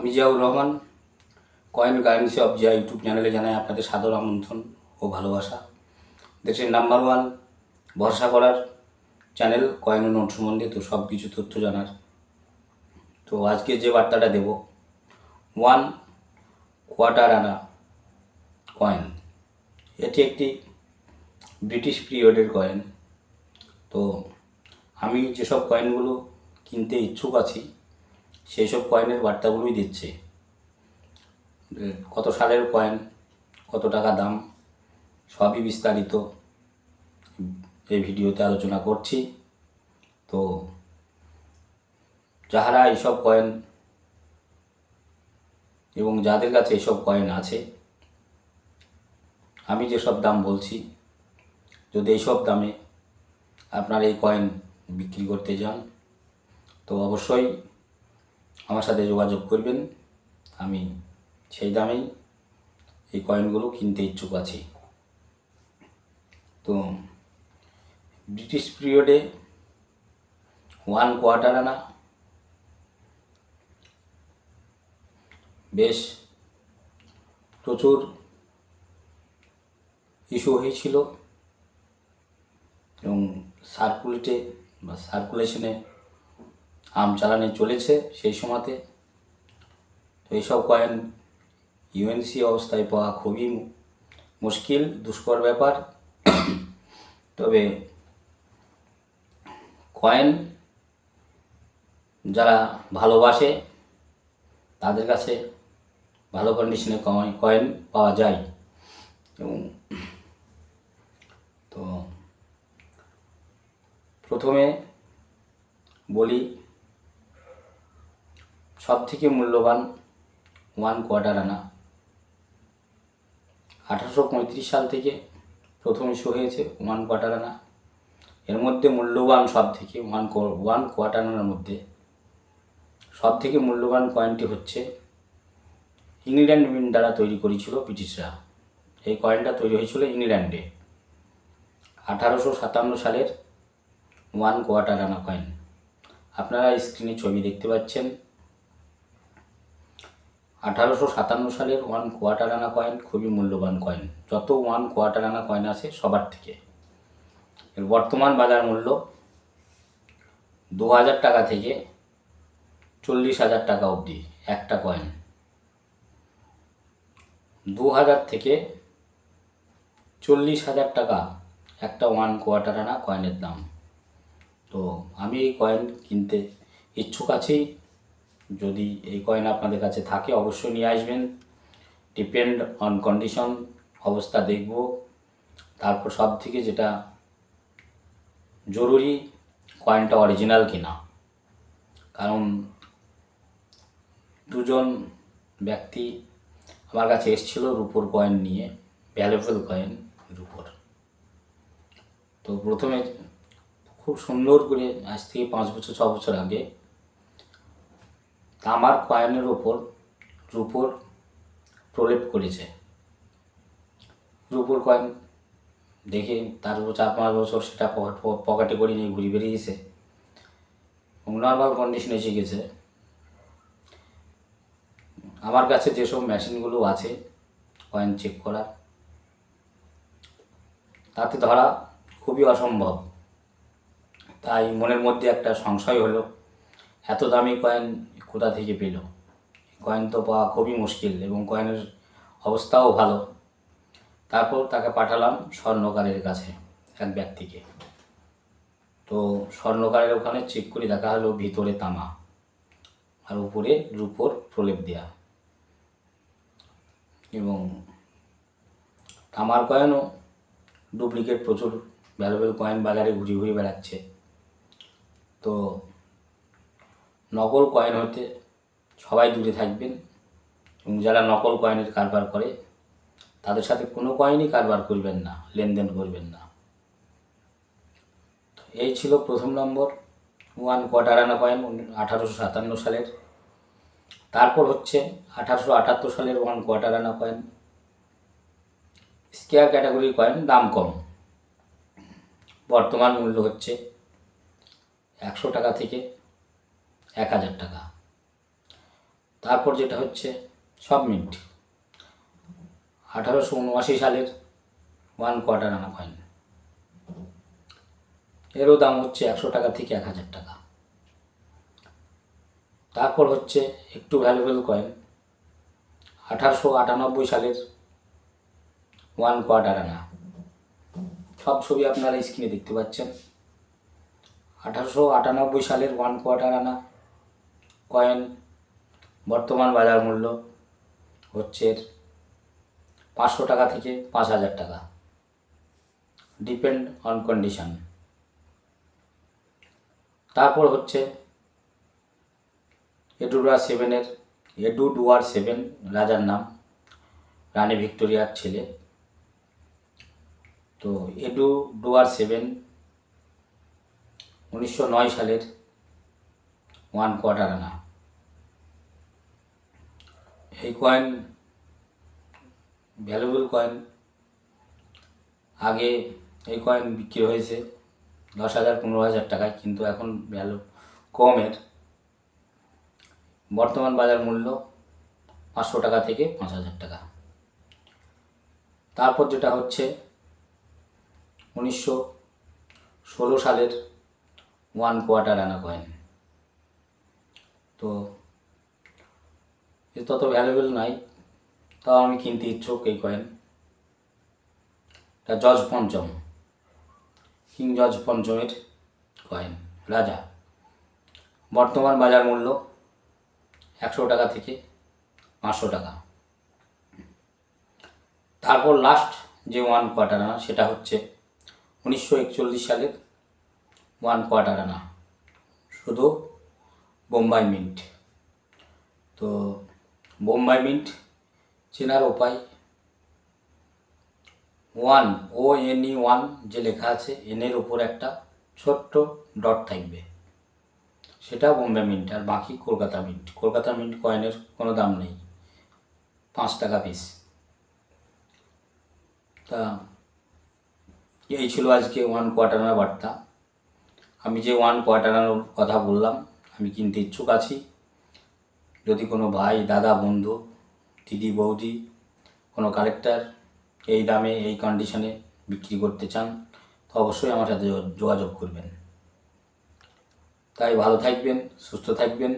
আমি Ziaur Rahman, coin currency of Zia YouTube চ্যানেলে জানাই আপনাদের সাদর আমন্ত্রণ ও ভালোবাসা। দেশের নাম্বার ওয়ান ভরসা করার চ্যানেল, কয়েন নোট সম্বন্ধে তো সব কিছু তথ্য জানার। তো আজকে যে বার্তাটা দেব, ওয়ান কোয়ার্টার আনা কয়েন। এটি একটি ব্রিটিশ পিরিয়ডের কয়েন। তো আমি যেসব কয়েনগুলো কিনতে ইচ্ছুক আছি সেই সব কয়েনের বার্তাগুলোই দিচ্ছে। কত সালের কয়েন কত টাকা দাম সবই বিস্তারিত এই ভিডিওতে আলোচনা করছি। তো যাহারা এইসব কয়েন এবং যাদের কাছে এইসব কয়েন আছে আমি যেসব দাম বলছি যদি এইসব দামে আপনার এই কয়েন বিক্রি করতে যান তো অবশ্যই আমার সাথে যোগাযোগ করবেন। আমি সেই দামেই এই কয়েনগুলো কিনতে ইচ্ছুক আছি। তো ব্রিটিশ পিরিয়ডে ওয়ান কোয়ার্টার আনা। বেশ প্রচুর ইস্যু হয়েছিল। এবং সার্কুলেটে বা সার্কুলেশনে আম চালানে চলেছে সেই সময়তে। তো এইসব কয়েন ইউএনসি অবস্থায় পাওয়া খুবই মুশকিল, দুষ্কর ব্যাপার। তবে কয়েন যারা ভালোবাসে, তাদের কাছে ভালো কন্ডিশনে কয়েন পাওয়া যায়। এবং তো প্রথমে বলি সব থেকে মূল্যবান ওয়ান কোয়ার্টার আনা। আঠারোশো পঁয়ত্রিশ সাল থেকে প্রথম ইস্যু হয়েছে ওয়ান কোয়ার্টার আনা। এর মধ্যে মূল্যবান সব থেকে ওয়ান ওয়ান কোয়ার্টার আনার মধ্যে সব থেকে মূল্যবান কয়েনটি হচ্ছে ইংল্যান্ড মিন্ট দ্বারা তৈরি করেছিল ব্রিটিশরা। এই কয়েনটা তৈরি হয়েছিল ইংল্যান্ডে। আঠারোশো সাতান্ন সালের ওয়ান কোয়ার্টার আনা কয়েন আপনারা স্ক্রিনে ছবি দেখতে পাচ্ছেন। আঠারোশো সাতান্ন সালের ওয়ান কোয়ার্টার আনা কয়েন খুবই মূল্যবান কয়েন যত ওয়ান কোয়ার্টার আনা কয়েন আছে, সবার থেকে। এর বর্তমান বাজার মূল্য দু হাজার টাকা থেকে চল্লিশ হাজার টাকা অবধি একটা কয়েন দু হাজার থেকে চল্লিশ হাজার টাকা একটা ওয়ান কোয়ার্টার আনা কয়েনের দাম। তো আমি এই কয়েন কিনতে ইচ্ছুক আছি। যদি এই কয়েন আপনাদের কাছে থাকে, অবশ্যই নিয়ে আসবেন। ডিপেন্ড অন কন্ডিশন অবস্থা দেখব। তারপর সব থেকে যেটা জরুরি কয়েনটা অরিজিনাল কিনা। কারণ দুজন ব্যক্তি আমার কাছে এসেছিল রুপোর কয়েন নিয়ে ভ্যালুয়েবল কয়েন রুপোর তো প্রথমে খুব সুন্দর করে আজ থেকে পাঁচ বছর, ছ বছর আগে তামার কয়েনের ওপর রুপোর প্রলেপ করেছে। রুপোর কয়েন দেখে তার উপর চার পাঁচ বছর সেটা পকেটে করে নিয়ে ঘুরে বেরিয়েছে নর্মাল কন্ডিশনে গেছে। আমার কাছে যেসব মেশিনগুলো আছে কয়েন চেক করা, তাতে ধরা খুবই অসম্ভব। তাই মনের মধ্যে একটা সংশয় হলো, এত দামি কয়েন কোথা থেকে পেল? কয়েন তো পাওয়া খুবই মুশকিল এবং কয়েনের অবস্থাও ভালো। তারপর তাকে পাঠালাম স্বর্ণকারের কাছে এক ব্যক্তিকে। তো স্বর্ণকারের ওখানে চেক করে দেখা হলো ভিতরে তামা আর উপরে রূপোর প্রলেপ দেয়া। এবং তামার কয়েনও ডুপ্লিকেট প্রচুর ভ্যালুয়েবল কয়েন বাজারে ঘুরে ঘুরে বেড়াচ্ছে। তো নকল কয়েন হতে সবাই দূরে থাকবেন এবং যারা নকল কয়েনের কারবার করে, তাদের সাথে কোনো কয়েনই কারবার করবেন না, লেনদেন করবেন না। এই ছিল প্রথম নম্বর, ওয়ান কোয়ার্টার আনা কয়েন আঠারোশো সাতান্ন সালের। তারপর হচ্ছে আঠারোশো আটাত্তর সালের one quarter anna coin. Square category coin দাম কম। বর্তমান মূল্য হচ্ছে একশো টাকা থেকে এক হাজার টাকা। তারপর যেটা হচ্ছে, সব মিন্ট। আঠারোশো উনআশি সালের ওয়ান কোয়ার্টার আনা কয়েন এরও দাম হচ্ছে একশো টাকা থেকে এক হাজার টাকা। তারপর হচ্ছে একটু ভ্যালুয়েবল কয়েন আঠারোশো আটানব্বই সালের ওয়ান কোয়ার্টার আনা। সব ছবি আপনারা স্ক্রিনে দেখতে পাচ্ছেন। আঠারোশো আটানব্বই সালের ওয়ান কোয়ার্টার আনা। কয়েন, বর্তমান বাজার মূল্য হচ্ছে পাঁচশো টাকা থেকে পাঁচ হাজার টাকা। ডিপেন্ড অন কন্ডিশন তারপর হচ্ছে এডুরা সেভেনের এডু ডুয়ার সেভেন রাজার নাম, রানী ভিক্টোরিয়ার ছেলে। তো এডু ডুয়ার সেভেন উনিশশো নয় সালের ওয়ান কোয়ার্টার আনা। এই কয়েন ভ্যালুয়েবল কয়েন আগে এই কয়েন বিক্রি হয়েছে দশ হাজার, পনেরো হাজার টাকায়, কিন্তু এখন ভ্যালু কমের। বর্তমান বাজার মূল্য পাঁচশো টাকা থেকে পাঁচ হাজার টাকা। তারপর যেটা হচ্ছে উনিশশো ষোলো সালের ওয়ান কোয়ার্টার আনা কয়েন তো এ তত ভ্যালুয়েবল নাই, তাও আমি কিনতে ইচ্ছুক এই কয়েন এটা জজ পঞ্চম। কিং জজ পঞ্চমের কয়েন রাজা। বর্তমান বাজার মূল্য একশো টাকা থেকে পাঁচশো টাকা। তারপর লাস্ট যে ওয়ান কোয়ার্টার আনা, সেটা হচ্ছে উনিশশো একচল্লিশ সালের ওয়ান কোয়ার্টার আনা। শুধু বোম্বাই মিন্ট। তো বোম্বাই মিন্ট, চেনার উপায়। One O N E one যে লেখা আছে এনের উপর একটা ছোট্ট ডট থাকবে। সেটা বোম্বে মিন্ট, আর বাকি কলকাতা মিন্ট। কলকাতা মিন্ট কয়েনের কোনো দাম নেই, পাঁচ টাকা পিস তা, এই ছিল আজকে ওয়ান কোয়ার্টার বার্তা। আমি যে ওয়ান কোয়ার্টার কথা বললাম, আমি কিনতে ইচ্ছুক আছি। যদি কোনো ভাই, দাদা, বন্ধু, দিদি, বৌদি, কোনো কালেক্টার এই দামে, এই কন্ডিশনে বিক্রি করতে চান, তো অবশ্যই আমার সাথে যোগাযোগ করবেন। তাই ভালো থাকবেন, সুস্থ থাকবেন।